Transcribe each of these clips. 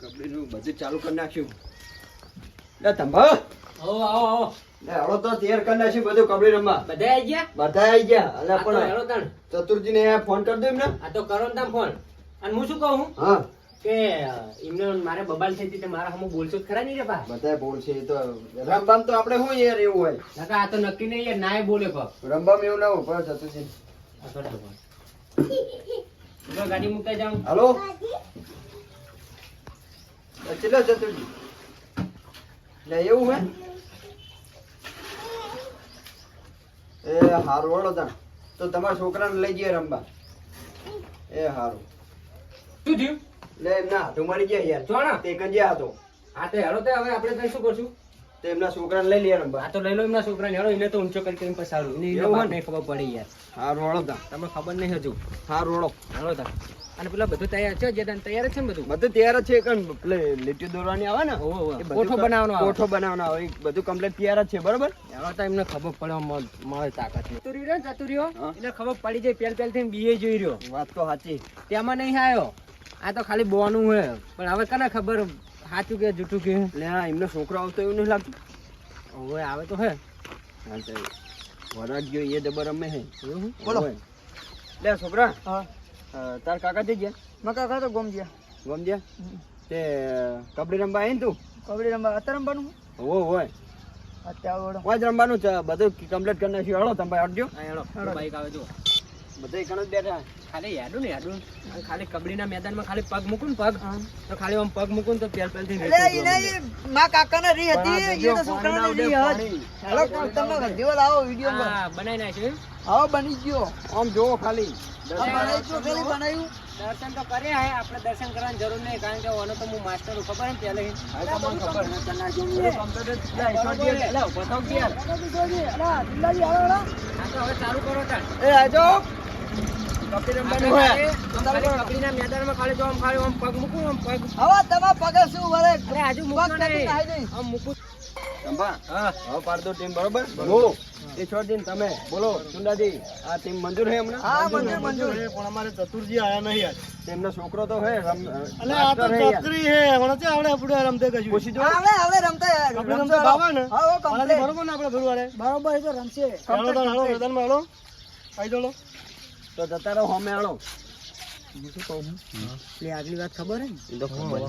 કબડ્ડીનું બધું ચાલુ કરી નાખ્યું. લે તંબા આવો આવો આવો. લે તો તૈયાર કરી નાખ્યું બધું કબડ્ડી રમવા. બધા આવી ગયા? બધા આવી ગયા. અલે પણ હેરો તણ. ચતુર્જી ને ફોન કરી દો એમને. આ તો કરો ને ફોન અને હું શું કહું? હા. કે એમને મારે બબાલ થઈ હતી મારા હમું બોલશો ખરા નહીં રે બા? બધા બોલ છે તો રમબામ તો આપણે શું યાર એવું હોય? નકા આ તો નક્કી નહીં યાર નાય બોલે કહો રમબામ એવું ના હોય પણ ચતુર્જી આ કરો તો ગાડી મૂકતા જાઉં. હાલો? ચલો લે એવું હે? એ હારું વળો તા તો તમારા છોકરાને લઈ જઈએ રમવા. એ હારું. શું થયું? લે એમના હાથું મળી ગયા યાર. જોણા તે કંજ્યા હતો હા તો હેરો તો હવે આપણે કઈ શું કરશું? તો એમના છોકરાને લઈ લઈએ રમવા. આ તો લઈ લો એમના છોકરાને. હેરો એને તો ઊંચો કરી કરીને પસાડું એને એવું ને? ખબર પડી યાર. હારું વળો તા તમને ખબર નહીં હજુ? હારું વળો હાલો તા અને પેલા બધું તૈયાર છે? જેદાન તૈયાર છે ને બધું? બધું તૈયાર છે. કણ પેલે લીટી દોરવાની આવે ને કોઠો બનાવવાનો આવે. કોઠો બનાવવાનો આવે. બધું કમ્પ્લીટ તૈયાર જ છે. બરોબર? હેરો તો એમને ખબર પડે મળે તાકાત નહીં તુરી રહ્યો ચતુરીઓ? હા. એને ખબર પડી જાય પેલ પેલ થઈને બીએ જોઈ રહ્યો. વાત તો સાચી. તેમાં નહીં આવ્યો આ તો ખાલી બોનું હે. પણ હવે કને ખબર સાચું કે જૂઠું કે? લે એમનો છોકરો આવતો એવું નહીં લાગતું? હવે આવે તો હે. વરાગ ગયો એ જબર રમે હે બોલો. લે છોકરા. હા. તાર કાકા થઈ ગયા? મકા તો ગોમ ગયા. ગમજ્યા તે કબડ્ડી રમવા આવીને તું? કબડ્ડી રમવા. અત્યારે રમવાનું? હો હોય અત્યારે વાજ રમવાનું છે. બધું કમ્પ્લીટ કરી નાખ્યું. હળો તમે અડજો આ હેડો બાઈક આવે જો બધા કણ જ બેઠા. ખાલી યાડું ને યાડું ખાલી કબડ્ડીના મેદાનમાં ખાલી પગ મૂકું ને પગ. તો ખાલી આમ પગ મૂકું તો પેલ પેલથી એટલે એને ઈ મા કાકાને રી હતી. એ તો છોકરાને રી હતી. હેલો તમે ગંધીઓ લાવો વીડિયો માં હા બનાવી નાખ્યું. આવો બની ગયો. આમ જોવો ખાલી. બનાવ્યું તો ખાલી બનાવ્યું. દર્શન તો કરે હે આપણે દર્શન કરવાની જરૂર નહીં કારણ કે ઓનો તો હું માસ્ટર ખબર ને પહેલે ખબર ચાલુ કરો એ આજો તમે. બોલો ચુંડાજી આ ટીમ મંજૂર હમણાં? હા મંજૂર મંજૂર. પણ અમારે ચતુરજી આયા નહીં એમનો તેમનો છોકરો તો હે અને આ તો ચકરી હે હમણાં છે આપણે આપણે રમતે કશું પૂછી જો. આવડે આવડે રમતા આપણે રમતા રમતે ભાવે ને. હા બરોબર ને આપણે ફરવાડે બરોબર એ તો રમશે. હાલો તો હાલો મેદાનમાં હાલો. આઈ ચાલો તો જતા રહો હોમે આળો એટલે આગલી વાત ખબર હે ને? તો ખબર.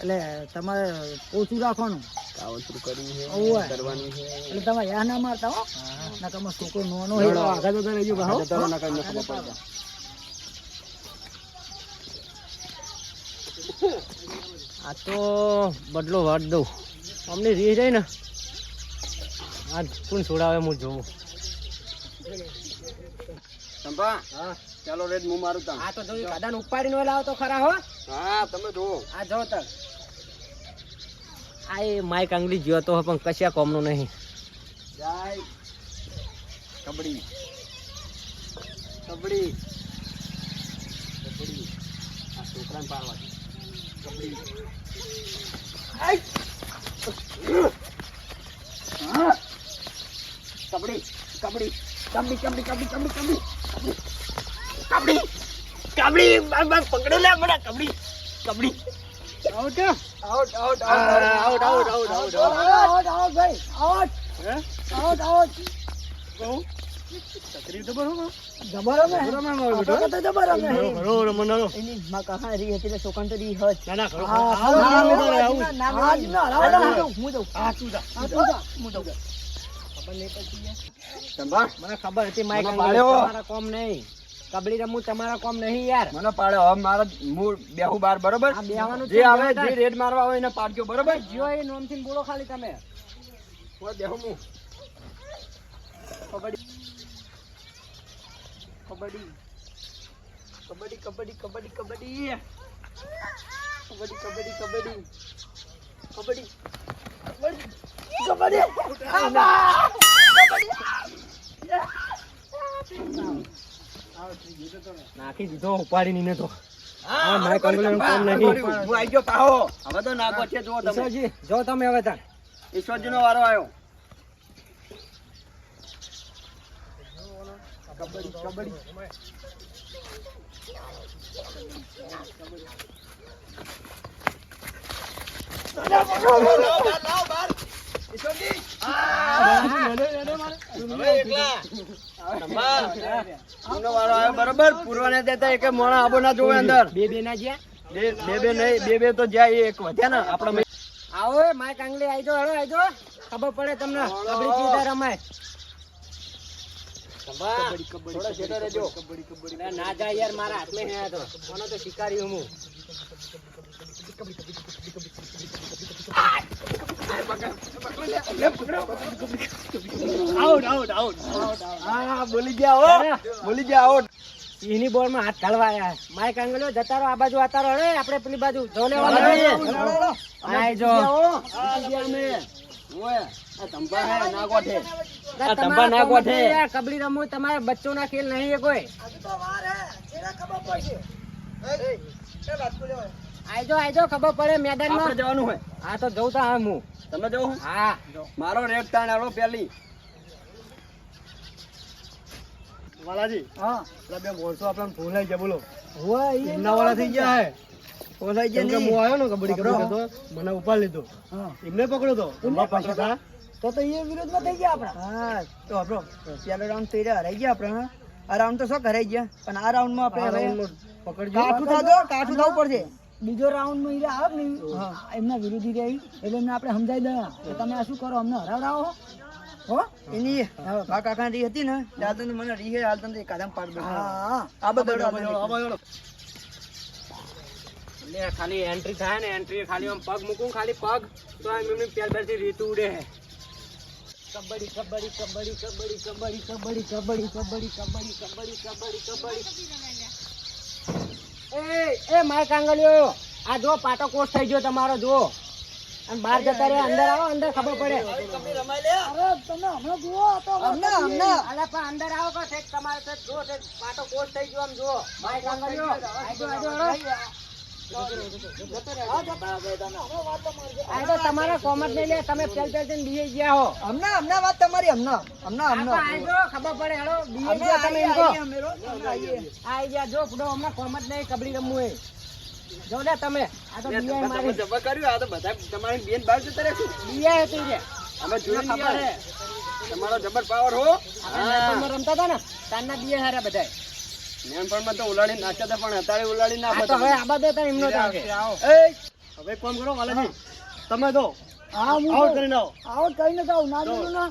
એટલે તમારે ઓછું રાખવાનું. કાવતરું કરવું છે કરવાનું છે. એટલે તમે યા ના મારતા હો. ના તમારો છોકરો નાનો હોય તો આગળ જતા રહેજો બા, જતા રહો, નકર ખબર પડે. આ તો બદલો વાટ દઉં. અમને રી જાય ને. આ કોણ છોડાવે હું જોઉં. ચંપા ચાલો રેડ હું મારું તા આ તો જો કાદાને ઉપાડીને લાવો તો ખરા હો. હા તમે જો આ જો તક આ એ માઈક આંગળી જ્યો તો પણ કશા કોમનું નહીં. જાય. કબડી. કબડી. કબડી. આ છોકરાને પાડવા કબડી. આઈ! હા. કબડ્ડી કાબડી કાબડી કાબડી કાબડી કાબડી કાબડી બસ પકડી લે મને kabaddi kabaddi out out out out out out out out, out, ભાઈ, આઉટ. Out, out. ચકરી તો બરોબર જબર તો જબર એની માં કાકા રી હતી એટલે તો રી હજ. ના ના ખરો હા, આવું આવું ના, ના, તું જા હા, તું જા, હું જાઉં. ચંપા મને ખબર હતી માઈક. તમારા કોમ નહીં. કબડી રમવું તમારા કોમ નહીં યાર. મને પાડે હવે મારા મૂળ બેહુ બાર બરોબર? જે આવે જે રેડ મારવા આવે એને પાડજો બરોબર? જીઓ એ નોમથી બોલો ખાલી તમે. ઓ બેહુ મુ કબડી કબડી કબડ્ડી કબડ્ડી કબડ્ડી કબડ્ડી. કબડ્ડી કબડ્ડી કબડ્ડી. કબડ્ડી. કબડ્ડી. કબડ્ડી આબા! નાખી દીધો ઉપાડી નીને તો હા, માઈક બરોબર, કામ નહીં. હું આઈ ગયો પાહો હવે તો નાગો છે જો તમે ઈશ્વરજી જો તમે હવે તાર ઈશ્વરજી નો વારો આવ્યો કબડ્ડી કબડ્ડી બરોબર પૂરવાને દેતા એક મોણા આબો ના જોવે અંદર બે બે ના જ્યાં બે બે નહીં બે બે તો જ્યાં એક વધ્યા ને આપણે આવો માય કાંગલી આઈ જાઓ હળો આઈ જાઓ ખબર પડે. તમને કબડ્ડી ચીતા રમાય ના, જાય યાર મારા હાથમાં હે તો. શિકારી હું હા બોલી ગયા હો બોલી ગયા આઉટ એની બોરમાં હાથ ઢળવાયા માઈક જતા જતારો આ બાજુ આતારો રે આપણે પેલી બાજુ જો લેવાનો આય જો કબડી રમવું તમારે બચ્ચો ના ખેલ નહીં કોઈ આઈ આજો ખબર પડે મેદાનમાં જવાનું હોય. હા તો જઉં તો હા હું. તમે જવું હા? મારો રેટ તાણ આલો પેલી વાલાજી હા. બે માણસો આપણને ભૂલાઈ ગયા બોલો. હોય એમના વાળા થઈ ગયા હે. ઓલાઈ ગયા નહીં. હું આવ્યો ને કબડ્ડી કબડ્ડી તો મને ઉપાડ લીધો. એમને પકડ્યો તો. એમના પાછળ હતા તો તો એ વિરોધમાં થઈ ગયા આપણા. હા તો આપણો પેલો રાઉન્ડ થઈ રહ્યા હરાઈ ગયા આપણે આ રાઉન્ડ તો શું હરાઈ ગયા. પણ આ રાઉન્ડમાં આપણે પકડજો. કાઠું થાજો કાઠું થવું પડશે. બીજો રાઉન્ડમાં આવે ને એમના વિરોધી રહી એટલે એમને આપણે સમજાવી દઈએ કે તમે આ શું કરો અમને હરાવડાવો હો એની બા કાકા રી હતી ને દાદા ને મને રી હાલ તમને કાદમ પાડ દો આ બધું લે ખાલી એન્ટ્રી થાય ને એન્ટ્રી ખાલી આમ પગ મૂકું ખાલી પગ તો આમ એમની પેલ પરથી રીતું ઉડે હે કબડ્ડી કબડ્ડી કબડ્ડી કબડ્ડી કબડ્ડી કબડ્ડી કબડ્ડી કબડ્ડી કબડ્ડી કબડ્ડી કબડ્ડી કબડ્ડી એ એ માય કાંગળિયો આ જો પાટો કોસ થઈ ગયો તમારો જો અને બહાર જતા રહ્યા અંદર આવો અંદર ખબર પડે. હમણાં હમણાં અલા પણ અંદર આવો કે ઠેક તમારે ઠેક જો ઠેક પાટો કોસ થઈ ગયો આમ જો માય કાંગળિયો આજો આજો તો તમારા કોમત નહીં લે તમે પેલ પેલ થઈને બીએ ગયા હો. હમણાં હમણાં વાત તમારી હમણાં હમણાં હમણાં ખબર પડે. હેડો બીએ ગયા તમે એમ કહો. આવીએ અમે રોજ હમણાં આવીએ. આઈ ગયા જો ફૂડો હમણાં કોમત નહીં કબડ્ડી રમવું એ જો ને તમે. આ તો બીએ મારી. જબર કર્યું? આ તો બધા તમારી બેન બહાર જતા રહેશું. બીએ હતી છે અમે જોઈ ખબર તમારો જબર પાવર હો. રમતા હતા ને. તારના બીએ હારા બધાય. નેનપણમાં તો ઉલાડી નાખતા હતા પણ અત્યારે ઉલાડી ના પડતા હવે આબા દે તમે એમનો જાગે એ. હવે કોણ કરો વાલાજી તમે દો આવો કરીને આવો. આવો કરીને તો ના દો ના.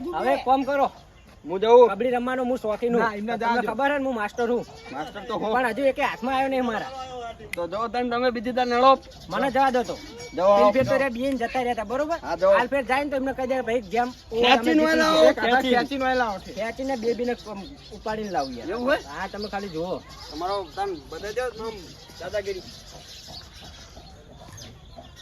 આઉટ હવે કોમ કરો. હું જઉં. કબડ્ડી રમવાનો હું શોખીન હું એમને ખબર હું માસ્ટર હું. માસ્ટર તો પણ હજુ એકે હાથમાં આવ્યો નહીં મારા. તો જો તને તમે બીજી તાર નળો મને જવા દો તો. જવા ફેર તો રે બીન જતા રહેતા બરોબર? હાલ ફેર જાય ને તો એમને કહી દે ભાઈ જેમ બે બીને કમ ઉપાડીને લાવું એવું હોય હા તમે ખાલી જુઓ. તમારો તમે બધા જો દાદાગીરી.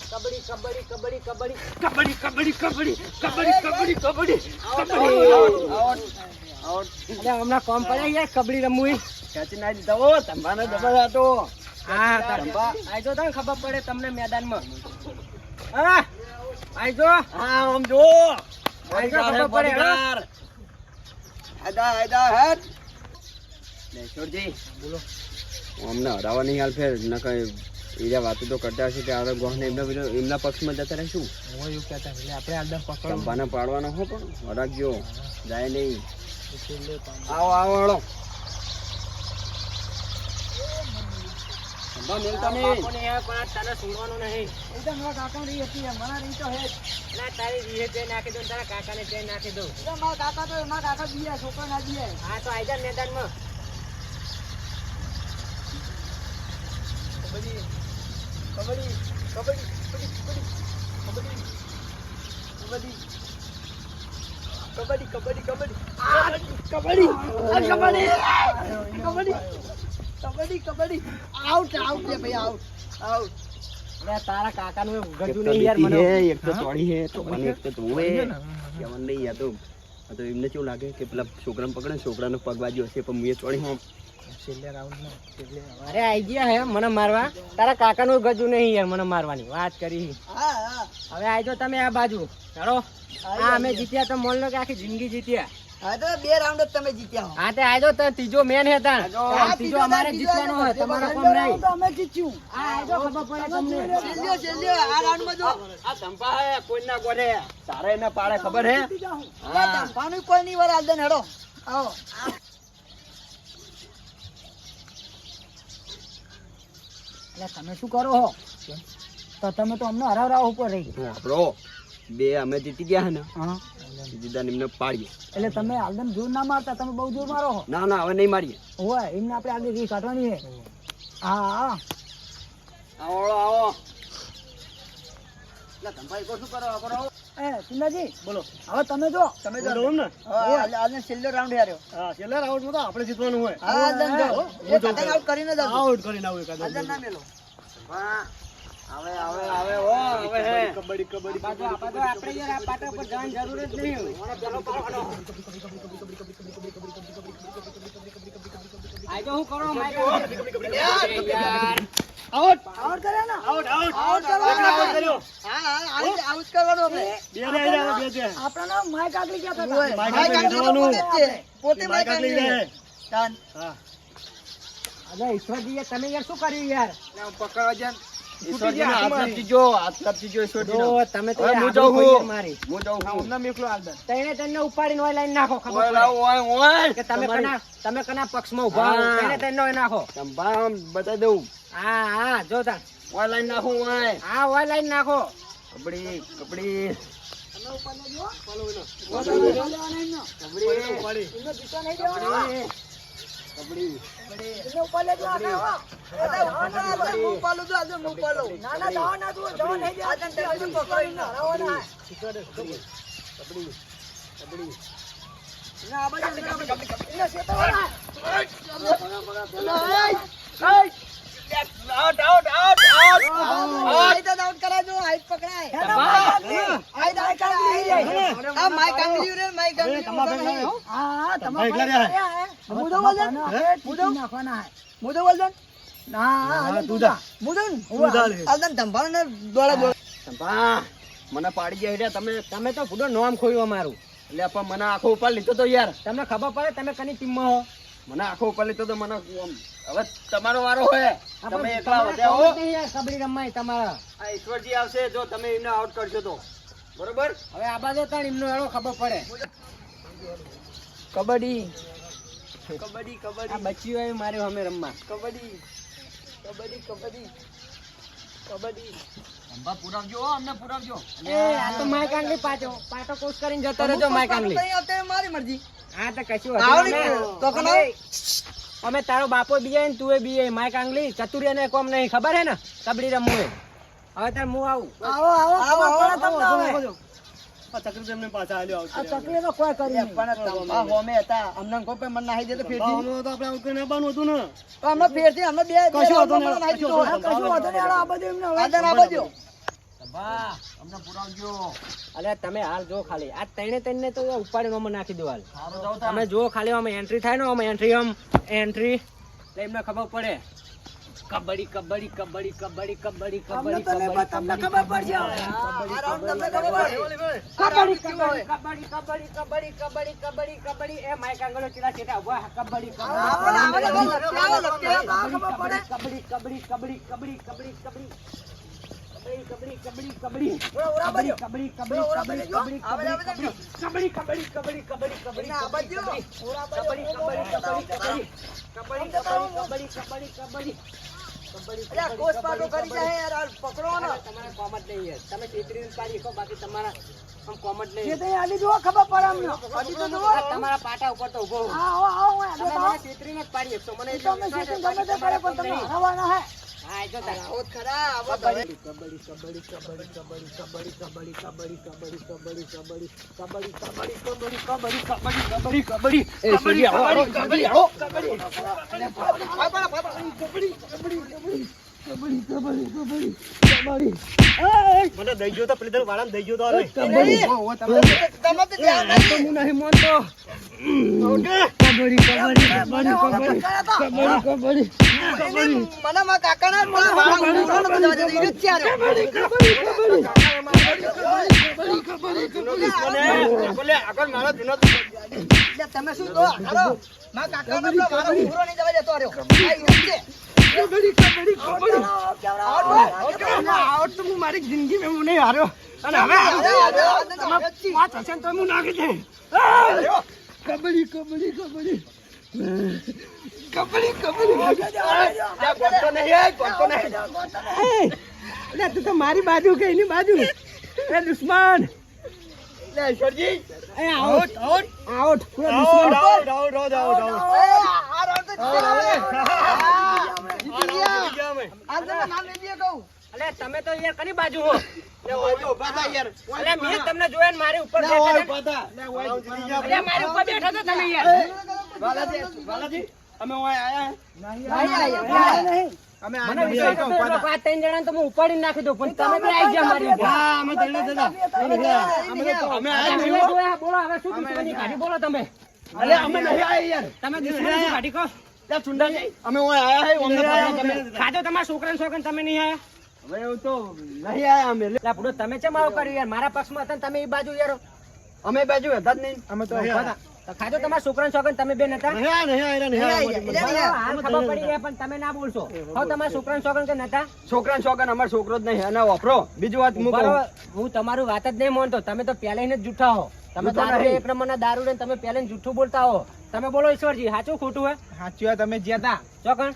કબડી કબડી કબડી કબડી કબડી કબડી કબડી કબડી એટલે હમણાં કોમ પડે યાર કબડી રમવી. ખેંચી નાખી દીધા. હો તંબાને હતો. હા તાર. આઈ તો તને ખબર પડે તમને મેદાનમાં. હા આઈ જો હા આમ જો. આઈ જો ખબર પડે હા. આયદા આયદા હેડ. લે છોડજી બોલો. અમને હરાવા નહીં હાલ ફેર ન કઈ એના વાતો તો કરતા હશે કે આ ગોહને એમના એમના પક્ષમાં જતા રહે હું એવું કહેતા એટલે આપણે આદમ પકડો. બાને પાડવાનો હો પણ રાખજો જાય નહીં. આવો આવો હળો. કાકા ને નાખી દઉં કાકા તો એમાં કાકા બીયા છોકરા ના બીયા હા તો મેદાનમાં કબડ્ડી કબડ્ડી કબડ્ડી. કબડ્ડી કબડ્ડી. કબડ્ડી કબડ્ડી કબડ્ડી કબડ્ડી કબડ્ડી કબડ્ડી કબડ્ડી આઉટ આઉટ લે ભાઈ આઉટ આઉટ તારા કાકા નું ગજુ નહીં યાર મને એક તો ચોડી હે તો મને એક તો ધોવે જવાનું નહીં યાર તો તો એમને કેવું લાગે કે પેલા છોકરાને પકડે ને છોકરાનો પગ બાજુ હશે પણ મુએ ચોડી હું અરે આઈ ગયા હે મને મારવા. તારા કાકાનું ગજુ નહીં યાર મને મારવાની. વાત કરી. હા હા હવે આઈ જાઓ તમે આ બાજુ. ચાલો હા અમે જીત્યા તો મોલનો કે આખી જિંદગી જીત્યા. હા તો બે રાઉન્ડ જ તમે જીત્યા હો. હા તે તો ત્રીજો મેન હે તાણ. ત્રીજો અમારે જીતવાનો હોય તમારો કોમ નહીં. અમે જીત્યું. હા આઈ ખબર પડે તમને. છેલ્લો છેલ્લો આ રાઉન્ડમાં જો. આ ધંપા હે કોઈ ના ગોડે તારે એને પાડે ખબર હે? આ ધંપાનું કોઈ નહીં વાર આલદન હેડો. આવો. એટલે તમે શું કરો હો? તો તમે તો અમને હરાવરાવ ઉપર રહી. આપણો બે અમે જીતી ગયા ને હા. જીતા એમને પાડીએ. એટલે તમે આલદમ જોર ના મારતા તમે બહુ જોર મારો હો. ના ના હવે નહીં મારીએ. હોય એમને આપણે આગળ રી કાઢવાની છે. હા હા. આવો આવો એટલે કો શું કરો? કરો. એ સિંધાજી બોલો હવે તમે જો તમે તમે ને આજે છેલ્લો રાઉન્ડ હાર્યો હા છેલ્લા રાઉન્ડમાં તો આપણે જીતવાનું હોય હા આલદન જો એ કટક આઉટ કરીને જ આઉટ કરીને આવું એકાદ આલદન ના મેલો વાહ. આવે આવે આવે ઓ આવે હે કબડ્ડી કબડ્ડી બાજુ આપણે યાર આ પાટા ઉપર જવાની જરૂર જ નહીં મને પેલો પાડો હું કરો માઈક યાર આઉટ આઉટ કરે ને? આઉટ આઉટ આઉટ કર્યો હા હા આઉટ કરવાનો આપણે બે બે બે બે. આપણા માઈક આગલી ગયા હતા. માઈક આગલી પોતે માઈક આગલી ગયા હા. અરે ઈશ્વરજી તમે યાર શું કર્યું યાર? પકડવા જાય તમે હા જોતા ઓનલાઈન નાખો હા ઓનલાઈન નાખો. કપડી કપડી કપડી કબડી તમે ઉપાલે જો આને હો અરે હોના આજે મુપાલો જો આજે મુપાલો ના ના જાવ ના તું જાવ નહીં જા આજે તે આજે પકડી ના રહો ના કબડી કબડી કબડી ના આબા જ અંદર આબા કબડી કબડી ના સેતા હો ના આઉટ આઉટ આઉટ આઉટ હાઈટ આઉટ કરાવજો, હાઈટ પકડાય. હાઈટ આઉટ કરાય. આ માઈક આંગળીઓ રે, માઈક આંગળીઓ. હા, હા, તમારા એકલા ભાઈ રહ્યા. રહ્યા, હે? મુદો વજન? મુદો? મુદો વજન? ના, હા, હાલે તું જા. મુદન? તું જા ને દોડા દોડા. સંભાળ મને પાડી ગયા એટલે તમે તમે તો ફૂડો નોમ ખોયું અમારું એટલે પણ મને આખો ઉપર લીધો તો યાર તમને ખબર પડે તમે કની ટીમમાં હો મને આખો ઉપર લીધો તો મને હવે તમારો વારો હોય. તમે એકલા વધ્યા હો. જ કબડ્ડી રમાય તમારા. આ ઈશ્વરજી આવશે જો તમે એમને આઉટ કરશો તો. બરોબર? હવે આ બાજુ તાણ એમનો એળો ખબર પડે. કબડ્ડી. કબડ્ડી આ કબડ્ડી હોય મારે અમે રમવા. કબડ્ડી કબડ્ડી કબડ્ડી કબડ્ડી. અંબા પુરાવજો અમને પુરાવજો. એ આ તો માય કાંગલી પાછો. પાટો કોસ કરીને જતો રહેજો માય કાંગલી મારી મરજી. હા તો કશું. તો કનો? અમે તારો બાપો બીએ ને તું બીએ માય કાંગલી ચતુરી ને કોમ નહીં. ખબર હે ને? કબડી રમવું હવે તાર હું આવું. આવો આવો આવો આવો ચકલી એમને પાછા આલ્યો અમે અંબા અમને પુરાવજો અલ્યા તમે હાલ જો ખાલી આ તઈને તઈને તો ઉપાડીને અમે નાખી દો હાલ તમે જો ખાલી અમે એન્ટ્રી થાય ને અમે એન્ટ્રી આમ એન્ટ્રી એટલે એમને ખબર પડે કબડ્ડી કબડ્ડી કબડ્ડી કબડ્ડી કબડ્ડી કબડ્ડી તમને ખબર પડશે હવે. આ રાઉન્ડ તમને ખબર પડે. આ રાઉન્ડ કેવો હોય? કબડ્ડી કબડ્ડી કબડ્ડી કબડ્ડી કબડ્ડી કબડ્ડી એ માઈક આગળ ચીલા ચેટા ઊભા કબડ્ડી કબડી કબડી કબડી કબડી કબડી કબડી. કબડ્ડી કબડ્ડી કબડ્ડી કબડ્ડી કબડ્ડી કબડ્ડી કબડ્ડી કબડ્ડી કબડ્ડી કબડ્ડી અરે આ કોસ પાટો કરી જાય યાર આ પકડો ને. જ તમે બાકી તમારા પાટા ઉપર તો પાડી કબડી સબબડી ચબળી કબડી કબડી કબડી કબડી કબડી કબડી કબડી કબડી કબડી કબડી કબડી કબડી કબડી કબડી કબડી કબડી કબડી કબડી મને દઈ ગયો તો પેલી વાળાને દઈ ગયો તો કબડી તમે તો હું નહીં મોનતો. કબડી કબડી કબડી કબડી કબડી કબડી કબડી મને મા કાકાના મને વાળા દઈ ગયો કબડી કબડી કબડી કબડી કબડી કબડી બોલે આગળ મારા જૂનો તમે શું દો હાલો. મા કાકાનો વાળો પૂરો નહીં જવા દેતો રહ્યો ઈ જ છે. આવડ તો હું મારી જિંદગી હું નહીં હાર્યો. અને હવે. પાંચ હશે તો હું નાખી દે નહીં, એ ગોઠતો નહીં. અરે તું તો મારી બાજુ કે એની બાજુ? એ દુશ્મન ઈશ્વરજી. Out out out out out out out આવો, પાંચ ત્રણ જણા તમે ઉપાડી નાખી દઉં પણ તમે તો આવી ગયા મારી હા અમે બોલો હવે શું બોલો તમે અલે, અમે નહીં આયા યાર. તમે દુશ્મની શું કાઢી કહો લે, ચુંડાજી, અમે ઓય આયા હે, અમને તમે. ખાધો તમારા છોકરાને છોકરાને તમે નહીં આયા? હવે એવું તો નહીં આયા અમે. લા ભૂડો તમે ચેમ આવું કર્યું યાર? મારા પક્ષમાં હતા તમે એ બાજુ યાર. અમે બાજુ હતા જ નહીં. અમે તો અહીંયા હતા. તો ખાધો તમારા છોકરાને છોકરાને તમે બેન હતા? નહીં આયા, નહીં આયા, નહીં આયા. નહીં આયા. બરાબર, હાલ ખબર પડી ગયા પણ તમે ના બોલશો. હવે તમારા કે નતા? છોકરા છોકરા અમારો છોકરો જ નહીં. અને વાપરો. બીજું વાત હું તમારું વાત જ નહીં માનતો. તમે તો પહેલાથી જ જૂઠા હો. તમે દારૂ. એક નંબરના દારૂ લઈને તમે પહેલા જૂઠું બોલતા હો. તમે બોલો ઈશ્વરજી સાચું ખોટું હે? સાચું તમે જ્યાં ચોકણ.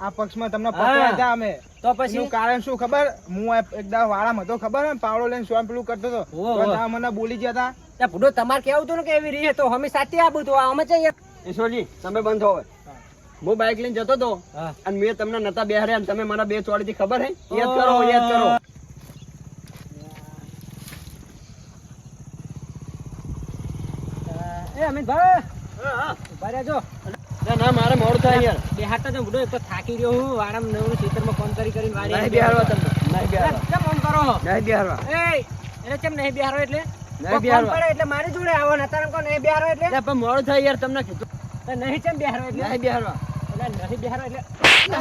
આ પક્ષમાં તમને પકડ્યા હતા અમે. તો પછી? કારણ શું ખબર? હું એકદમ એકદા વાળામાં હતો ખબર હે? પાવડો લઈને સ્વામ પેલું કરતો હતો. મને બોલી ગયા હતા. ભૂડો તમારે કેવું હતું ને કે એવી રીત? તો અમે સાચી આબુ તો અમે જઈએ ઈશ્વરજી તમે બંધ થો હવે. હું. બાઇક લઈને જતો હતો અને મેં તમને નતા બેહાર્યા અને તમે મને બે ચોડીથી ખબર હે? યાદ કરો યાદ કરો. એ અમિતભાઈ! ઊભા રહેજો. ના મારે મોડું થાય યાર. બેહાતા તો બુડો એક થાકી ગયો હું. વારામ નવરું ખેતરમાં ફોન કરી કરીને વાળી નહીં બેહાડવા તમને નહીં બેહાડવા કેમ ફોન કરો? નહીં બેહાડવા એ એટલે કેમ નહીં બેહાડો એટલે? નહીં બેહાડવા એટલે મારી જોડે આવો ને તારે કોણ નહીં બેહાડો એટલે? પણ મોડું થાય યાર તમને કીધું. નહીં કેમ બેહાડો એટલે? નહીં બેહાડવા એટલે નહીં બેહાડો એટલે?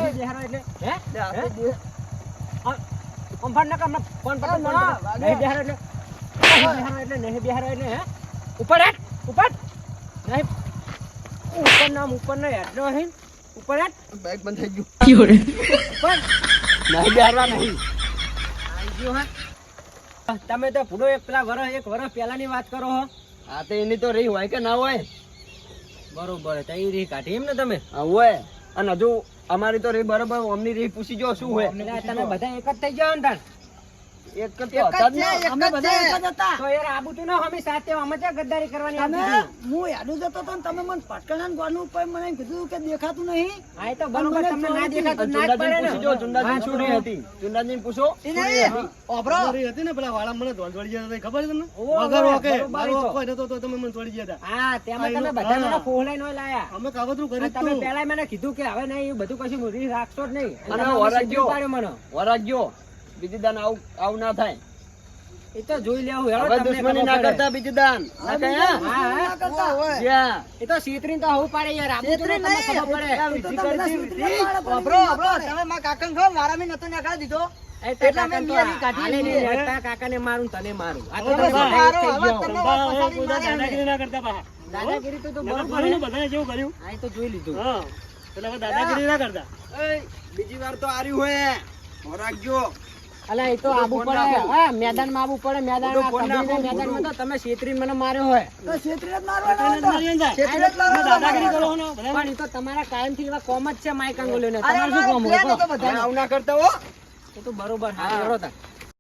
નહીં બેહાડો એટલે? હે? કમ્ફર્ટ ના કામ ફોન પર નહીં બેહાડો એટલે? નહીં બેહાડો એટલે હે? ઉપર ઉપર. નહીં ઉપર નામ ઉપર નહીં હેઠ નો ઉપર હેઠ બાઇક બંધ થઈ ગયું. ઉપર. નહીં બેહારવા નહીં. આવી ગયો હા. તમે તો પૂરો એક પેલા વરસ એક વરસ પહેલાની વાત કરો હો. હા તો એની તો રહી હોય કે ના હોય? બરોબર તો એ રી કાઢી એમ ને તમે? હોય. અને હજુ અમારી તો રહી બરોબર અમની રહી પૂછી જો શું હોય. તમે બધા એક જ થઈ જાવ ને તાણ. એક જ તો હતા જ છે, ને. એક અમે બધા એક જ હતા. તો યાર આબુ તું ના અમે સાથે અમે ક્યાં ગદ્દારી કરવાની તમે હું યાદું જતો હતો તમે મને પટકણા ગોળનું ઉપર મને કીધું કે દેખાતું નહીં. હા તો બરોબર તમને ના દેખાતું ના પડે પૂછી જો ને. ચુંડાજીને હતી. ચુંડાજીને પૂછો. ઈ નહીં. ઓભરો. મારી હતી ને પેલા વાળા મને ધોળ ગયા હતા, ખબર છે તમને? વગર વાંકે. મારી ઓહો. ચપ્પલ તો તમે મને તોડી ગયા હતા. હા તેમાં તમે બધા મને ફોહલાઈ નો લાયા. અમે કાવતરું કરી તમે પહેલા મને કીધું કે હવે નહીં બધું કશું રાખશો જ નહીં. અને વરાગ્યો. મને. વરાગ્યો. બીજી દાન આવું આવું ના થાય. એ તો જોઈ લેવું હવે દુશ્મની ના કરતા બીજી દાન. ના કરતા જ્યાં. એ તો શેતરીન તો હું પાડે યાર. આબુ તો ખબર પડે. ઓબરો ઓબરો તમે માં કાકન ખો મારા મે નતો નાખા દીધો બીજી વાર તો આર્યું હોય રાખજો અલા એ તો આબુ પડે. હા મેદાનમાં આબુ પડે મેદાન મેદાનમાં તો તમે છેતરીને મને માર્યો હોય. તો છેતરીને જ મારવાનો હતો. છેતરીને જ મારવાનો હતો. પણ એ તો તમારા કાયમથી એવા કોમ જ છે માઈક અંગોલીઓને ને તમારે શું કોમ હોય. આવું ના કરતા હો. એ તો બરોબર. હા તાર.